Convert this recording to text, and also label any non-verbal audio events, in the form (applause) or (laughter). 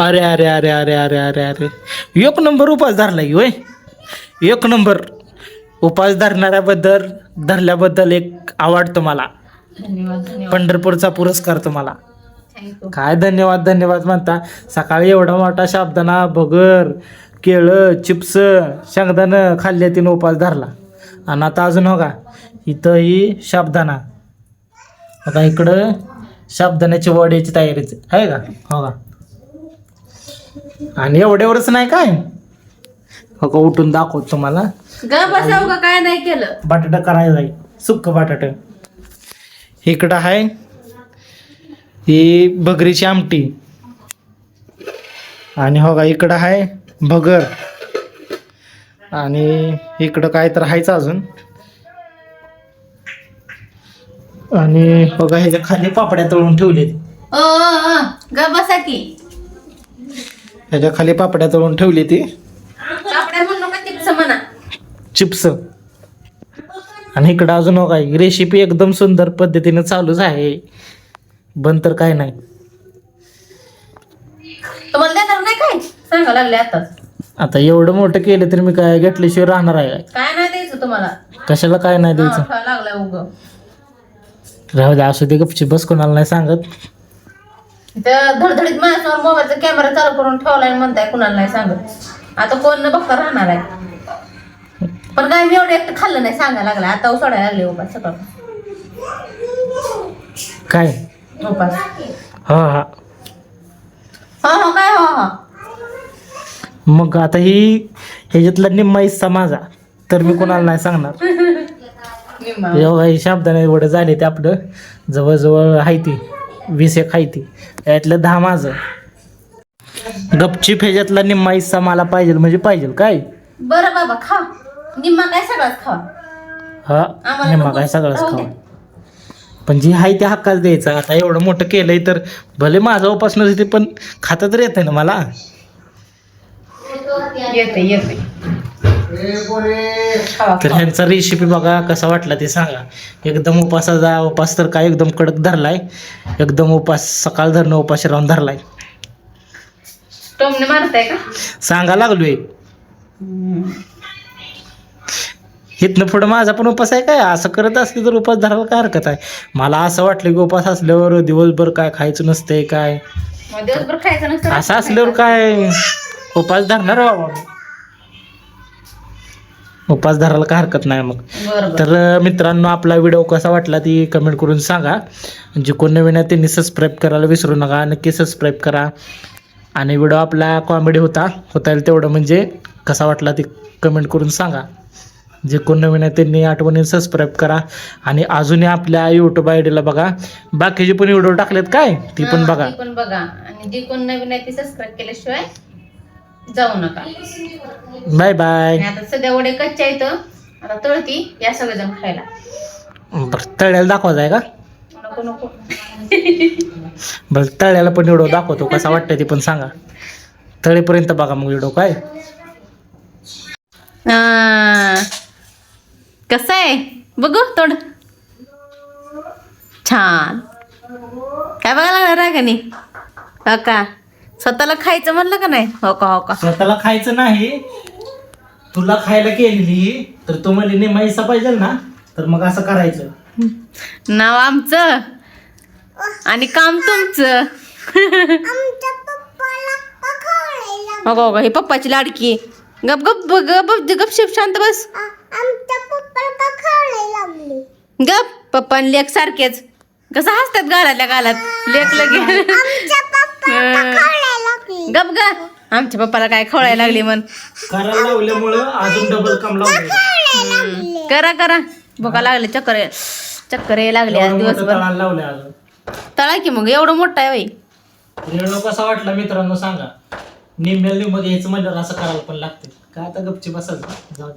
अरे अरे अरे अरे अरे अरे अरे. एक नंबर उपास धरला की होय? एक नंबर उपास धरणाऱ्याबद्दल धरल्याबद्दल एक आवड तुम्हाला धन्यवाद धन्यवाद. पंढरपूरचा पुरस्कार तुम्हाला काय धन्यवाद धन्यवाद म्हणता? सकाळी एवढा मोठा शाब्दाना भगर केळं चिप्स शेंगदाणं खाल्ल्या तिनं उपास धरला. आणि आता अजून हो का? इथं ही शाब्दाना. आता इकडं शाब्दाण्याची वड्याची तयारीच आहे का? हो का? आणि एवढ्यावरच नाही काय? हो का उठून दाखवतो तुम्हाला. ग बसाव का? काय नाही केलं. बटाटा करायला सुक्क बटाटा. इकडं आहे ही भगरीची आमटी. आणि हो का इकडं आहे भगर. आणि इकडं काय तर आहेच अजून. आणि हो का ह्याच्या खाली पापड्या तळून ठेवलेत. ओ ओ, ओ, ग बसा की. ह्याच्या खाली पापड्या तळून ठेवली ती. चिप्स आणि इकडं अजून काय रेसिपी एकदम सुंदर पद्धतीनं चालूच आहे. बंद तर काय नाही. आता. एवढं मोठं केलं तर मी काय घेतल्याशिवाय राहणार आहे काय? नाही द्यायचं तुम्हाला. कशाला काय नाही द्यायचं? राहू दे असू दे गपची बस कोणाला नाही सांगत. इथं धडधडीत माझ्यासमोर मोबाईलचा कॅमेरा चालू करून ठेवलाय म्हणताय कुणाला नाही सांगत. आता कोण न बघता राहणार आहे. पण काय मी एवढं एकटं खाल्लं नाही सांगायला लागलं. आता सोडायला लागले उपास सकाळ. काय? उपास. हा हा. हा हा काय हा हा. मग आता ही ह्याच्यातला निम्मा हिस्सा माझा. तर मी कोणाला नाही सांगणार. (laughs) निम्मा. एवढा ही शब्दाने एवढं झाले ते आपलं. जवळजवळ आहे ती. वीस एक आहे ती. यातलं दहा माझं. गपचीप ह्याच्यातला निम्मा हिस्सा मला पाहिजे म्हणजे पाहिजे काय? बरं बाबा खा. निम्मा काय सगळाच खा. हा आम्हाला निम्मा नको. काय सगळंच राहू दे. खावा पण जी आहे ते हक्काच द्यायचं. आता एवढं मोठं केलंय तर भले माझा उपास नसते पण खाता तर येते ना मला? येते येते तर. ह्यांचा रेसिपी बघा कसा वाटला ते सांगा. एकदम उपासाचा उपास तर काय एकदम कडक धरलाय. एकदम उपास सकाळ धरणं उपाशी राहून धरलाय. मारताय का? सांगा लागलोय. इथनं पुढं माझा पण उपास आहे काय? असं करत असले तर उपास धरायला काय हरकत आहे? मला असं वाटलं की उपास असल्यावर दिवसभर काय खायचं नसतंय काय? दिवसभर खायचं नसतं असं असल्यावर काय? उपास धरणार बाबा. उपास धरायला काय हरकत नाही मग. तर मित्रांनो आपला व्हिडिओ कसा वाटला ती कमेंट करून सांगा. जे कोण नवीन आहे त्यांनी सबस्क्राईब करायला विसरू नका. नक्की सबस्क्राईब करा. आणि व्हिडिओ आपला कॉमेडी होता होता येईल तेवढं म्हणजे कसा वाटला ते कमेंट करून सांगा. जे कोण नवीन आहे त्यांनी आठवणीने सबस्क्राईब करा. आणि अजूनही आपल्या यूट्यूब आय डीला बघा. बाकीचे पण व्हिडिओ टाकलेत काय? ती पण बघा. पण बघा. आणि जी कोण नवीन आहे ती सबस्क्राईब केल्याशिवाय जाऊ नका. Bye bye. आणि आता सध्या वडे कच्च्या इथं आता तळती या सगळेजण खायला. बरं तळ्याला दाखवायचं आहे का? नको नको. बरं तळ्याला पण व्हिडिओ दाखवतो. कसा वाटतं ते पण सांगा. तळेपर्यंत बघा मग व्हिडिओ काय. कसं आहे? बघू तोड. छान. काय बघायला लागणार आहे का नाही हो का? स्वतःला खायचं म्हणलं का नाही? हो का हो का? स्वतःला खायचं नाही. तुला खायला केलेली तर तू म्हणजे निम्मा हिस्सा पाहिजे ना तर मग असं करायचं. नाव आमचं आणि काम तुमचं. हो का हो का? ही पप्पाची लाडकी. गप गप गप गप गप शिप शांत बस. गप पप्पा आणि लेख सारखेच. कसं हसतात गालातल्या गालात लेख लगे गप ग. आमच्या पप्पाला काय खवळायला लागली म्हण. करायला लावल्यामुळं अजून डबल काम लावलं करा करा. भुका लागले चक्कर चक्कर यायला लागले आज दिवसभर. तळाला लावलं अजून. तळा की मग एवढं मोठं आहे बाई. रेणू कसा वाटला मित्रांनो सांगा. निम्म्या निम्म घ्यायचं म्हणल्यावर असं करायला पण लागते काय आता गपची बसायचं? जाऊ दे.